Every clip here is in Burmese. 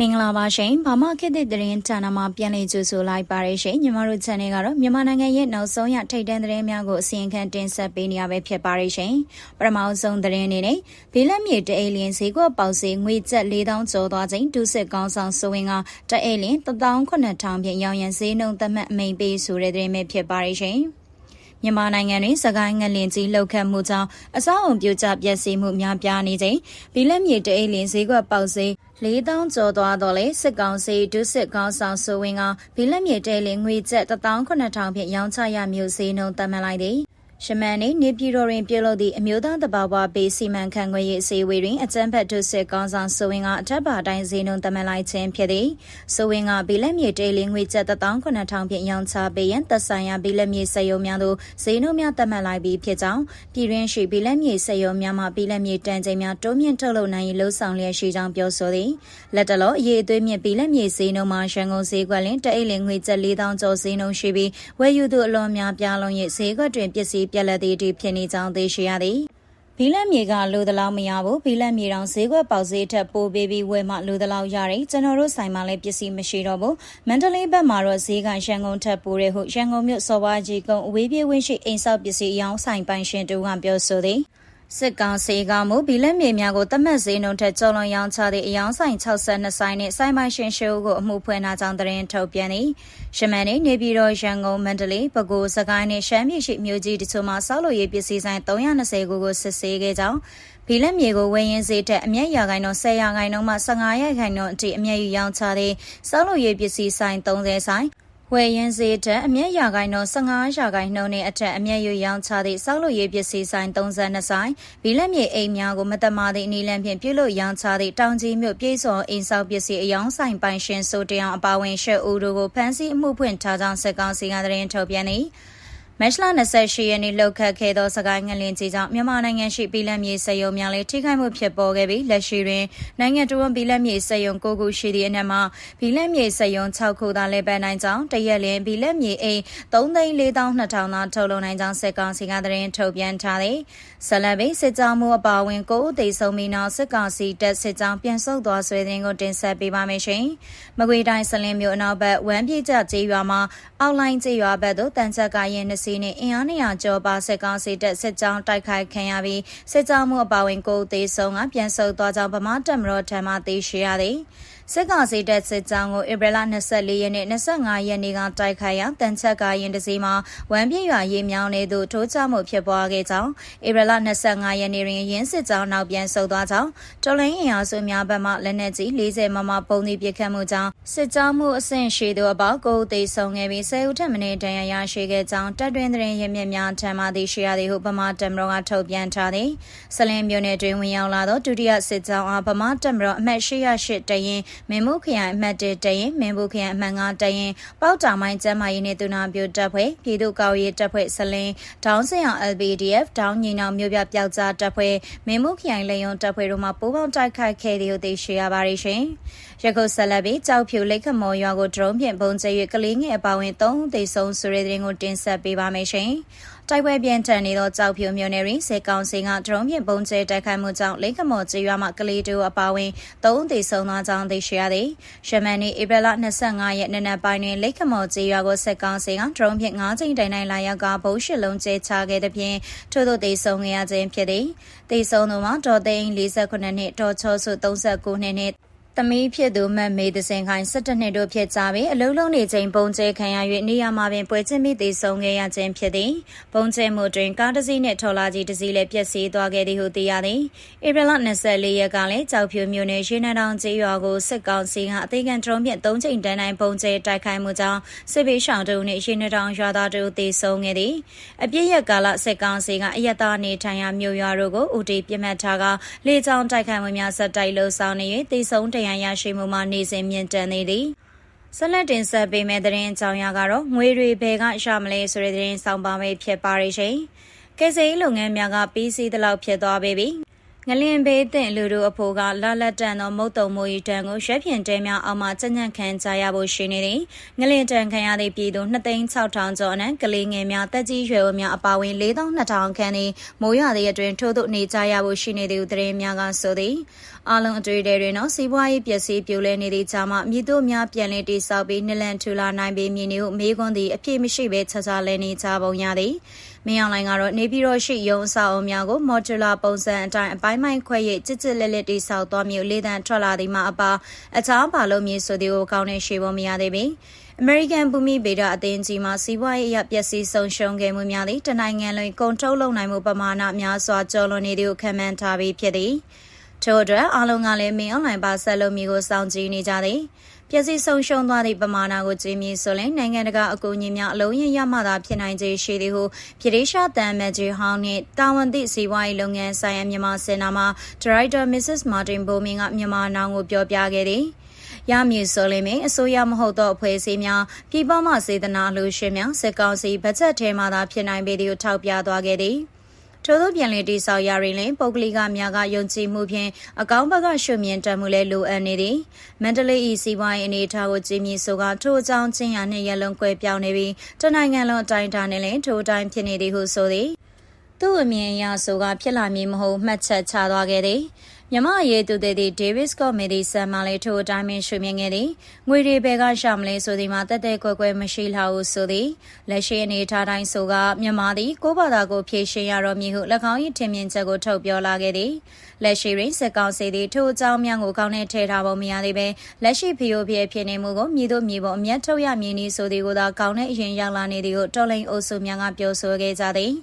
မင်္ဂလာပါရှင်ဗမာခေတ်သစ်သတင်းဌာနမှာပြန်လည်ကြိုဆိုလိုက်ပါရရှင်ညီမတို့ channel ကတော့မြန်မာနိုင်ငံရဲ့နောက်ဆုံးရထိတ်တန့်သတင်းများကိုအစီရင်ခံတင်ဆက်ပေးနေရပဲဖြစ်ပါရရှင်ပထမဆုံးသတင်းအနေနဲ့ဘီလက်မြေတအိလင်းဈေးကွက်ပေါက်စေငွေကျပ်4000ကျော်သွားချိန်ဒုစစ်ကောင်းဆောင်ဆိုဝင်ကတအိလင်း18000ဖြင့်ရောင်းရန်ဈေးနှုန်းသတ်မှတ်အမိန်ပေးဆိုတဲ့သတင်းပဲဖြစ်ပါရရှင် မြန်မာနိုင်ငံတွင်စကိုင်းငလင်ကြီးလှုပ်ခတ်မှုကြောင့်အဆောက်အုံပြိုကျပျက်စီးမှုများပြားနေချိန်ဘီလက်မြေတအိလင်းဈေးကွက်ပေါက်စေ4000ကျော်သွားတော့လေစစ်ကောင်စီဒုစစ်ကောင်းဆောင်ဆိုဝင်ကဘီလက်မြေတဲလင်ငွေကျပ်18000ဖြင့်ရောင်းချရမျိုးဈေးနှုန်းသတ်မှတ်လိုက်သည် ရှမန်နေနေပြည်တော်တွင်ပြုလုပ်သည့်အမျိုးသားတဘာဝဘေးစီမံခန့်ခွဲရေးအစည်းအဝေးတွင်အကြံဖက်ဒုစစ်ကောင်းဆောင်ဆိုဝင်ကအထက်ပါတိုင်းဈေးနှုန်းသတ်မှတ်လိုက်ခြင်းဖြစ်သည်ဆိုဝင်ကဘီလက်မြေတဲလင်ငွေကျပ်18000ဖြင့်ရောင်းချပေးရန်သက်ဆိုင်ရာဘီလက်မြေစက်ရုံများသို့ဈေးနှုန်းများသတ်မှတ်လိုက်ပြီးဖြစ်ကြောင်းပြည်တွင်းရှိဘီလက်မြေစက်ရုံများမှဘီလက်မြေတန်ချိန်များတိုးမြင့်ထုတ်လုပ်နိုင်ရေးလှုံ့ဆော်လျက်ရှိကြောင်းပြောဆိုသည်လက်တလောအရေးအသွေးမြင့်ဘီလက်မြေဈေးနှုန်းမှာရန်ကုန်ဈေးကွက်လင်တအိတ်လင်ငွေကျပ်4000ကျော်ဈေးနှုန်းရှိပြီးဝယ်ယူသူအလွန်များပြားလုံးရဲ့ဈေးကွက်တွင်ပစ္စည်းပြက်လက်သည့်အထိဖြစ်နေကြောင်းသိရှိရသည်ဘီလက်မြေကလိုသလောက်မရဘူးဘီလက်မြေတောင်ဈေးကွက်ပေါက်ဈေးထက်ပိုပေးပြီးဝယ်မှလိုသလောက်ရတယ်ကျွန်တော်တို့ဆိုင်မှာလည်းပစ္စည်းမရှိတော့ဘူးမန္တလေးဘက်မှာတော့ဈေးကရန်ကုန်ထက်ပိုတယ်ဟုရန်ကုန်မြို့စော်ဘွားကြီးကုန်းအဝေးပြေးဝင်းရှိအိမ်ဆောက်ပစ္စည်းအယောင်းဆိုင်ပိုင်ရှင်တူကပြောဆိုသည် စစ်ကောင်စီကမူဘီလက်မြေများကိုတမတ်ဈေးနှုန်းထက်ကျော်လွန်ရောင်းချသည့်အယောင်ဆိုင်62ဆိုင်နှင့်ဆိုင်ပိုင်ရှင်ရှိုးကိုအမှုဖွင့်ထားကြောင်းသတင်းထုတ်ပြန်သည်။ရှမန်နှင့်နေပြည်တော်ရန်ကုန်မန္တလေးပဲခူးစကိုင်းနှင့်ရှမ်းပြည်ရှိမြို့ကြီးတချို့မှာဆောက်လုပ်ရေးပစ္စည်းဆိုင်320ခုကိုစစ်ဆေးခဲ့ကြောင်းဘီလက်မြေကိုဝယ်ရင်ဈေးတက်အမျက်ရာခိုင်နှုန်း10ရာခိုင်နှုန်းမှ15ရာခိုင်နှုန်းအထိအမျက်ယူရောင်းချသည့်ဆောက်လုပ်ရေးပစ္စည်းဆိုင်30ဆိုင် ဝယ်ရင်ဈေးတက်အမျက်ရာခိုင်နှုန်း15ရာခိုင်နှုန်းနဲ့အထက်အမျက်ရွရောင်းချသည့်စောက်လို့ရေးပစ္စည်းဆိုင်32ဆိုင်ဘီလက်မြေအိမ်များကိုမတမာသည့်အနေလမ်းဖြင့်ပြုလုပ်ရောင်းချသည့်တောင်ကြီးမြို့ပြည်စော်အိမ်ဆောက်ပစ္စည်းအယောင်ဆိုင်ပိုင်ရှင်ဆိုတရောင်အပါဝင်ရှက်ဦးတို့ကိုဖမ်းဆီးအမှုဖွင့်ထားကြောင်းစက်ကောင်စီကသတင်းထုတ်ပြန်သည် မက်လ28ရက်နေ့လောက်ခတ်ခဲ့သောစကိုင်းငလင်ကြီးကြောင့်မြန်မာနိုင်ငံရှိပြည်လက်မြေစက်ရုံများလည်းထိခိုက်မှုဖြစ်ပေါ်ခဲ့ပြီးလက်ရှိတွင်နိုင်ငံတော်ဝန်ပြည်လက်မြေစက်ရုံ9ခုရှိသည့်အနက်မှာပြည်လက်မြေစက်ရုံ6ခုသာလည်းပန်နိုင်ကြောင်းတရက်လင်ပြည်လက်မြေအိမ်3,4200သာထုတ်လုပ်နိုင်ကြောင်းစက်ကောင်စီကသတင်းထုတ်ပြန်ထားသည်ဆလဘိစစ်ကြောမှုအပါအဝင်ကိုဦးသိဆုံးပြီးနောက်စစ်ကောင်စီတပ်စစ်ကြောင်းပြန်ဆုတ်သွားဆွေးတဲ့ကိုတင်ဆက်ပေးပါမယ်ရှင်။မကွေတိုင်းစလင်းမြို့အနောက်ဘက်ဝမ်းပြေကျကျေးရွာမှာအောက်လိုင်းကျေးရွာဘက်သို့တန်ချက်ကရင်နှစီနဲ့အင်အား200ကျော်ပါစစ်ကောင်စီတပ်စစ်ကြောင်းတိုက်ခိုက်ခံရပြီးစစ်ကြောမှုအပါအဝင်ကိုဦးသိဆုံးကပြန်ဆုတ်သွားကြောင်းဗမာတပ်မတော်ထံမှသိရှိရသည်။ စစ်ကောင်စီတပ်စစ်ကြောင်းကိုဧပြီလ24ရက်နေ့25ရက်နေ့ကတိုက်ခိုက်ရာတန်ချက်ကားရင်တစည်းမှာဝမ်းပြည့်ရွာရေးမြောင်းနေသူထိုးချမှုဖြစ်ပွားခဲ့ကြောင်းဧပြီလ25ရက်နေ့တွင်ရင်းစစ်ကြောင်းနောက်ပြန်ဆုတ်သွားကြောင်းတော်လိုင်းအင်အားစုများဘက်မှလက်နက်ကြီး40မမပုံသည့်ပစ်ခတ်မှုကြောင့်စစ်ကြောင်းမှုအဆင့်ရှိသူအပေါင်းကိုသိဆုံးခဲ့ပြီး10ဦးထက်မနည်းဒဏ်ရာရရှိခဲ့ကြောင်းတပ်တွင်သတင်းရမြစ်များထံမှသိရှိရသည်ဟုဗမာတမတော်ကထုတ်ပြန်ထားသည်ဆလင်းမြို့နယ်တွင်ဝင်ရောက်လာသောဒုတိယစစ်ကြောင်းအားဗမာတမတော်အမှတ်808တရင်မင်းမှုခရိုင်အမှတ်1တရင်မင်းမှုခရိုင်အမှတ်9တရင်ပေါက်တာမိုင်းကျမ်းမာရေးနဲ့သူနာပြုတပ်ဖွဲ့ပြည်သူ့ကောက်ရေးတပ်ဖွဲ့ဆလင်းဒေါင်းစင်အောင် LBDF ဒေါင်းညီနောင်မြို့ပြပျောက်ကြားတပ်ဖွဲ့မင်းမှုခရိုင်လေယုံတပ်ဖွဲ့တို့မှပူးပေါင်းတိုက်ခိုက်ခဲ့တယ်လို့သိရှိရပါတယ်ရှင်။ရခုဆက်လက်ပြီးကြောက်ဖြူလိတ်ခမော်ရွာကိုဒရုန်းဖြင့်ပုံကျဲ၍ကလေးငယ်အပါဝင်၃ဦးသေဆုံးဆိုတဲ့တဲ့ရင်ကိုတင်ဆက်ပေးပါမယ်ရှင်။ တိုက်ပွဲပြင်းထန်နေသောကြောက်ဖြူမြို့နယ်တွင်စေကောင်စင်ကဒရုန်းဖြင့်ပုံကျဲတိုက်ခိုက်မှုကြောင့်လိတ်ခမော်ကျေးရွာမှကလေးတို့အပါဝင်၃ဦးသေဆုံးသွားကြောင်းသိရှိရသည်။ရှမန်နီဧပြီလ25ရက်နေ့နက်ပိုင်းတွင်လိတ်ခမော်ကျေးရွာကိုစေကောင်စင်ကဒရုန်းဖြင့်၅ချိန်တိုင်တိုင်လာရောက်ကဘုံရှစ်လုံးကျဲချခဲ့တဲ့ဖြင့်ထို့သောသေဆုံးခဲ့ရခြင်းဖြစ်သည်။သေဆုံးသူမှာဒေါ်သိန်း48နှစ်ဒေါ်ချောစု39နှစ်နှင့် သမီးဖြစ်သူမတ်မေသစင်ခိုင်17နှစ်တို့ဖြစ်ကြပြီးအလုံးလုံးနေချိန်ပုံကျဲခံရ၍နေရာမှာပင်ပွဲချင်းမိသေးဆုံးခဲ့ရခြင်းဖြစ်သည်ပုံကျဲမှုတွင်ကားတစ်စီးနှင့်ထော်လာကြီးတစ်စီးလည်းပျက်စီးသွားခဲ့သည်ဟုသိရသည်ဧပြီလ24ရက်ကလည်းကြောက်ဖြူမြို့နယ်ရေနံတောင်ကျေးရွာကိုစစ်ကောင်စီကအသေးခံဒရုန်းဖြင့်၃ချိန်တန်းတိုင်းပုံကျဲတိုက်ခိုက်မှုကြောင့်စစ်ပေးရှောင်တို့နှင့်ရေနံတောင်ရွာသားတို့သေဆုံးခဲ့သည်အပြည့်ရကာလစစ်ကောင်စီကအယက်သားနေထိုင်ရာမြို့ရွာတို့ကိုဦးတည်ပြစ်မှတ်ထားကလေကြောင်းတိုက်ခိုက်မှုများဆက်တိုက်လှုံ့ဆော်နေ၍သေဆုံးတရန်ရရှိမှုမှာနေစဉ်မြင့်တက်နေသည်ဆက်လက်တင်ဆက်ပေးမယ့်သတင်းအကြောင်းအရာကတော့ငွေတွေဘယ်ကရမလဲဆိုတဲ့သတင်းဆောင်ပါမယ်ဖြစ်ပါရရှင်။ကယ်ဆယ်ရေးလုပ်ငန်းများကပြီးစီးသလောက်ဖြစ်သွားပေပြီ ငလင်ဘေးတင်လူတို့အဖို့ကလာလက်တန်သောမုတ်တုံမိုးဤတန်ကိုရွှဲဖြင်တဲများအောက်မှကြံ့ကြံ့ခံကြရဖို့ရှိနေသည်ငလင်တန်ခံရသည့်ပြည်သူ2,600ကျော်အနက်ကလေးငယ်များတက်ကြီးရွယ်ဝများအပါအဝင်4,200ခန့်သည်မိုးရွာသည့်အတွင်းထို့သို့နေကြရဖို့ရှိနေသည်သတင်းများကဆိုသည်အလုံးအတွေ့အကြုံတွေနော်စီးပွားရေးပျက်စီးပြိုလဲနေသည့်ကြားမှာမြစ်တို့များပြန်လည်တိဆောက်ပြီးနလန်ထူလာနိုင်ပေမည်နည်းဟုမေးခွန်းသည်အပြည့်မရှိဘဲခြားခြားလဲနေကြပုံရသည် မင်းအောင်လိုင်ကတော့နေပြည်တော်ရှိရုံအဆောက်အုံများကိုမော်ဒူလာပုံစံအတိုင်းအပိုင်းပိုင်းခွဲ၍ကြစ်ကြစ်လက်လက်တိဆောက်သွားမျိုးလေးတန်းထွက်လာသည်မှာအပါအခြားပါလို့မြေဆိုသည်ကိုကောင်းတဲ့ရှေ့ပေါ်မရသေးပေအမေရိကန်ဘူမိဗေဒအသင်းကြီးမှစီးပွားရေးအရပျက်စီးဆုံးရှုံးခဲ့မှုများသည့်တနိုင်ငံလုံးကုန်ထုတ်လုပ်နိုင်မှုပမာဏများစွာကျော်လွန်နေသည်ကိုခံမှန်းထားပြီးဖြစ်သည်ထို့အတွက်အားလုံးကလည်းမင်းအွန်လိုင်းပါဆက်လုပ်မျိုးကိုစောင့်ကြည့်နေကြသည် ပျက်စီးဆုံးရှုံးသွားသည့်ပမာဏကိုကြည့်မြင်ဆိုရင်နိုင်ငံတကာအကူအညီများအလုံးရင်ရမှသာဖြစ်နိုင်ခြေရှိသည်ဟုပြည်ထောင်စုတန်မဂျီဟောင်းနှင့်တာဝန်သည့်စီးပွားရေးလုပ်ငန်းဆိုင်ရာမြန်မာစင်တာမှဒါရိုက်တာ Mrs. Martin Bowman ကမြန်မာနောင်ကိုပြောပြခဲ့သည်ရမည်ဆိုလိမ့်မယ်အစိုးရမဟုတ်သောအဖွဲ့အစည်းများပြည်ပမှစေတနာလူရှင်များစစ်ကောင်စီဘတ်ဂျက်ထဲမှသာဖြစ်နိုင်ပေသည်ကိုထောက်ပြသွားခဲ့သည် ထို့သောပြန်လည်တိဆောက်ရရင်လည်းပုဂ္ဂလိကများကယုံကြည်မှုဖြင့်အကောင်းဘက်ကရှုမြင်တတ်မှုလည်းလိုအပ်နေသည်မန္တလေးဤစီးပွားရေးအနေအထားကိုကြည်မြင်ဆိုကထို့အကြောင်းချင်းရနှင့်ရလုံးကွဲပြောင်းနေပြီးတနိုင်ငံလုံးအတိုင်းအတာနဲ့လည်းထို့အတိုင်းဖြစ်နေသည်ဟုဆိုသည်သူ့အမြင်အရဆိုကဖြစ်လာမည်မဟုတ်မှတ်ချက်ချသွားခဲ့သည် မြမအရေးသူတဲ့ဒီဒေးဗစ်ကော့မီဒီဆန်မလေးထိုအတိုင်းပင်ရှုမြင်ခဲ့သည်ငွေတွေဘဲကရှာမလဲဆိုသည်မှာတက်တဲ့ကွယ်ကွယ်မရှိလှဘူးဆိုသည်လက်ရှိအနေထားတိုင်းဆိုကမြမသည်ကိုဘာသာကိုဖြည့်ရှင်းရတော့မည်ဟု၎င်း၏ထင်မြင်ချက်ကိုထုတ်ပြောလာခဲ့သည်လက်ရှိတွင်စက်ကောင်စီသည်ထိုအကြောင်းများကိုကောင်းနဲ့ထည့်ထားပုံမရသေးပဲလက်ရှိဖီယိုဖီဖြစ်နေမှုကိုမြည်တို့မြည်ပေါ်အမျက်ထုတ်ရမည်နည်းဆိုသည်ကိုသာကောင်းတဲ့အရင်ရောက်လာနေသည်ကိုတော်လိန်အုပ်စုများကပြောဆိုခဲ့ကြသည်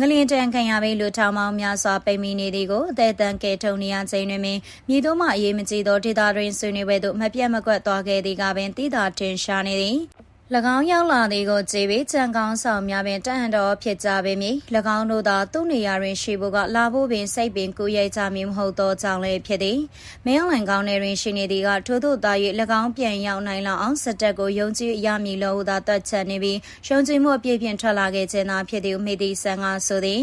ငလျင်တန်ခံရပြီးလူထောင်ပေါင်းများစွာပိတ်မိနေသည်ကိုအသေးအတန်ကဲထုံနေရချိန်တွင်မြေတို့မှအရေးမကြီးသောဒေသတွင်ဆွေးနွေးပွဲသို့မပြတ်မကွက်သွားခဲ့သည်ကပင်တည်တာတင်ရှားနေသည်၎ င်းရောက်လာသည်ကိုကြည်ပြီးကြံကောင်းဆောင်များပင်တန်တော်ဖြစ်ကြပေမည်၎င်းတို့သာသူ့နေရာတွင်ရှိဖို့ကလာဖို့ပင်စိတ်ပင်ကူရိတ်ကြမည်မဟုတ်သောကြောင့်လည်းဖြစ်သည်မင်းအောင်ကောင်းနယ်တွင်ရှိနေသည်ကထို့သို့သာ၍၎င်းပြန်ရောက်နိုင်လောက်အောင်စက်တက်ကိုယုံကြည်ရမည်လို့သာတတ်ချက်နေပြီးယုံကြည်မှုအပြည့်ဖြင့်ထွက်လာခဲ့ခြင်းသာဖြစ်သည်မိသည်ဆန်ကဆိုသည်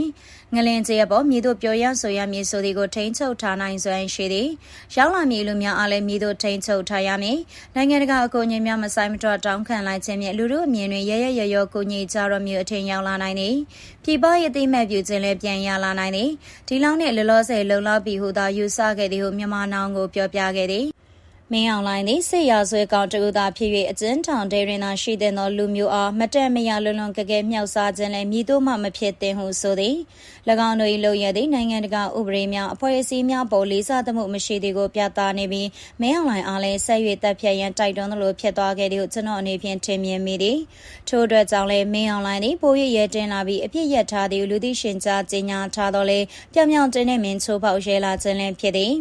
ငလင်ကျေပေါ်မြေတို့ပြောရဆိုရမည်ဆိုသည်ကိုထိန်းချုပ်ထားနိုင်စွမ်းရှိသည်ရောက်လာမည်လူများအားလည်းမြေတို့ထိန်းချုပ်ထားရမည်နိုင်ငံတကာအကူအညီများမဆိုင်မတော့တောင်းခံလိုက်ခြင်းဖြင့်လူတို့အမြင်တွင်ရရရရကူညီကြတော့မျိုးအထင်ရောက်လာနိုင်သည်ပြည်ပရသိမဲ့ပြုခြင်းလည်းပြန်ရလာနိုင်သည်ဒီလောက်နဲ့လောလောဆယ်လုံလောက်ပြီဟုသာယူဆခဲ့သည်ဟုမြန်မာနောင်ကိုပြောပြခဲ့သည် မင်းအောင်လိုင်းသည်စစ်ရာဆွဲကောင်တူသာဖြစ်၍အကျဉ်းထောင်ထဲတွင်သာရှိတဲ့သောလူမျိုးအားမတန်မရလွန်လွန်ကကဲမြောက်စားခြင်းလည်းမြည်တို့မှမဖြစ်သင့်ဟုဆိုသည်၎င်းတို့၏လုံရသည့်နိုင်ငံတကာဥပဒေများအဖွဲ့အစည်းများပေါ်လေးစားသမှုမရှိသည်ကိုပြသနေပြီးမင်းအောင်လိုင်းအားလည်းဆက်၍တပ်ဖြတ်ရန်တိုက်တွန်းသလိုဖြစ်သွားခဲ့သည်ဟုကျွန်တော်အနေဖြင့်ထင်မြင်မိသည်ထို့အတွက်ကြောင့်လည်းမင်းအောင်လိုင်းသည်ပိုရရဲတင်လာပြီးအပြစ်ရထားသည်လူသိရှင်ကြားကြီးညာထားတော့လေပြောင်ပြောင်တင်းတဲ့မင်းချိုးပေါက်ရဲလာခြင်းလည်းဖြစ်သည်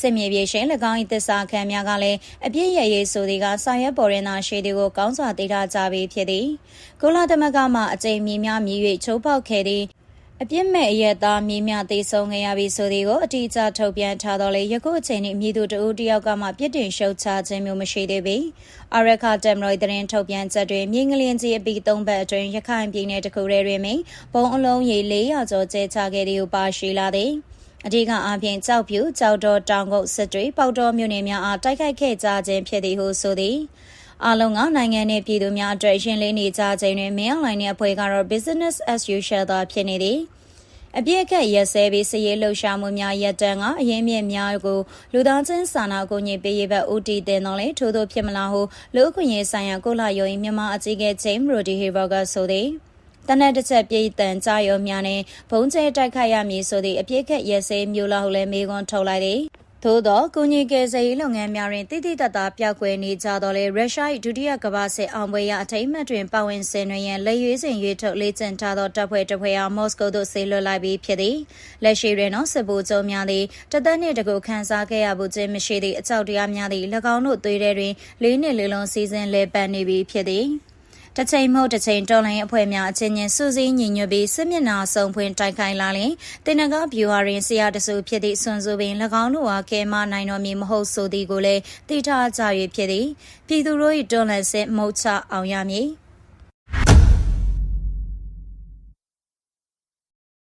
စစ်မြေပြေရှင်၎င်း၏တစ္ဆာခံများကလည်းအပြည့်ရရေးဆိုသည်ကဆောင်ရွက်ပေါ်ရင်သာရှိသည်ကိုကောင်းစွာသိထားကြပြီဖြစ်သည်ကုလသမဂ္ဂမှအကြိမ်မြများမြည်၍ချိုးပေါက်ခဲ့သည်အပြစ်မဲ့အရက်သားမြေမြသေးဆုံးခဲ့ရပြီဆိုသည်ကိုအတိအကျထုတ်ပြန်ထားတော့လေယခုအချိန်နှင့်မြည်သူတဦးတယောက်ကမှပြစ်တင်ရှုတ်ချခြင်းမျိုးမရှိသေးပေအရခတမ်ရိုဒရင်ထုတ်ပြန်ချက်တွင်မြင်းကလင်းကြီးအပီသုံးဘက်အတွင်းရခိုင်ပြည်နယ်တစ်ခုထဲတွင်ဘုံအလုံးရေ400ကျော်ကျဲချခဲ့သည်ကိုပါရှိလာသည် အဓိကအားဖြင့်ကြောက်ဖြူကြောက်တော်တောင်ကုတ်စစ်တွေပေါတော်မြို့နယ်များအားတိုက်ခိုက်ခဲ့ကြခြင်းဖြစ်သည်ဟုဆိုသည်အလုံးကနိုင်ငံနဲ့ပြည်သူများအတွက်ရှင်းလင်းနေကြခြင်းတွင်မင်းအွန်လိုင်းရဲ့အဖွဲ့ကတော့ business as usual သာဖြစ်နေသည်အပြည့်အခက်ရက်စဲပြီးစည်ရေးလှုပ်ရှားမှုများရက်တန်းကအရင်မြင့်များကိုလူသားချင်းစာနာကိုညင်ပေးရဘက်ဦးတည်တင်တော်လဲထို့သောဖြစ်မလားဟုလူအခွင့်ရေးဆိုင်ရာကိုလာယုံမြန်မာအကြီးအကဲ James Rodi Hero ကဆိုသည် တနက်တစ်ချက်ပြည်တန်ကြရောများနဲ့ဘုံကျဲတိုက်ခိုက်ရမည်ဆိုသည့်အပြစ်ခက်ရဲစဲမျိုးလောက်လည်းမေခွန်းထုတ်လိုက်သည်သို့သောကုညီကယ်ဆယ်ရေးလုပ်ငန်းများတွင်တိတိတတ်တာပြောက်ကွယ်နေကြတော့လေရုရှား၏ဒုတိယကမ္ဘာစစ်အောင်ပွဲရအထိမ်းအမှတ်တွင်ပါဝင်ဆင်နွှဲရန်လက်ရွေးစင်ရွေးထုတ်လေ့ကျင့်ထားသောတပ်ဖွဲ့တစ်ဖွဲ့အားမော်စကိုသို့ဆေးလွှတ်လိုက်ပြီးဖြစ်သည်လက်ရှိတွင်သောစစ်ဗိုလ်ချုပ်များသည်တသက်နှင့်တကူခန်းစားခဲ့ရမှုခြင်းမရှိသည့်အကြောက်တရားများသည်၎င်းတို့သွေးထဲတွင်လေးနှစ်လေးလုံးစီစဉ်လဲပတ်နေပြီးဖြစ်သည် တစ်ချိန်မဟုတ်တစ်ချိန်တော်လိုင်းအဖွဲ့များအချင်းချင်းစူးစီးညီညွတ်ပြီးစစ်မျက်နှာစုံဖွင့်တိုက်ခိုက်လာလျင်တင်နဂဗျူဟာရင်ဆရာတဆူဖြစ်သည့်ဆွန်စုပင်၎င်းတို့အားကဲမနိုင်တော်မည်မဟုတ်ဆိုသည်ကိုလည်းသိထားကြ၍ဖြစ်သည်ပြည်သူတို့၏တော်လှန်စစ်မုတ်ချအောင်ရမည်။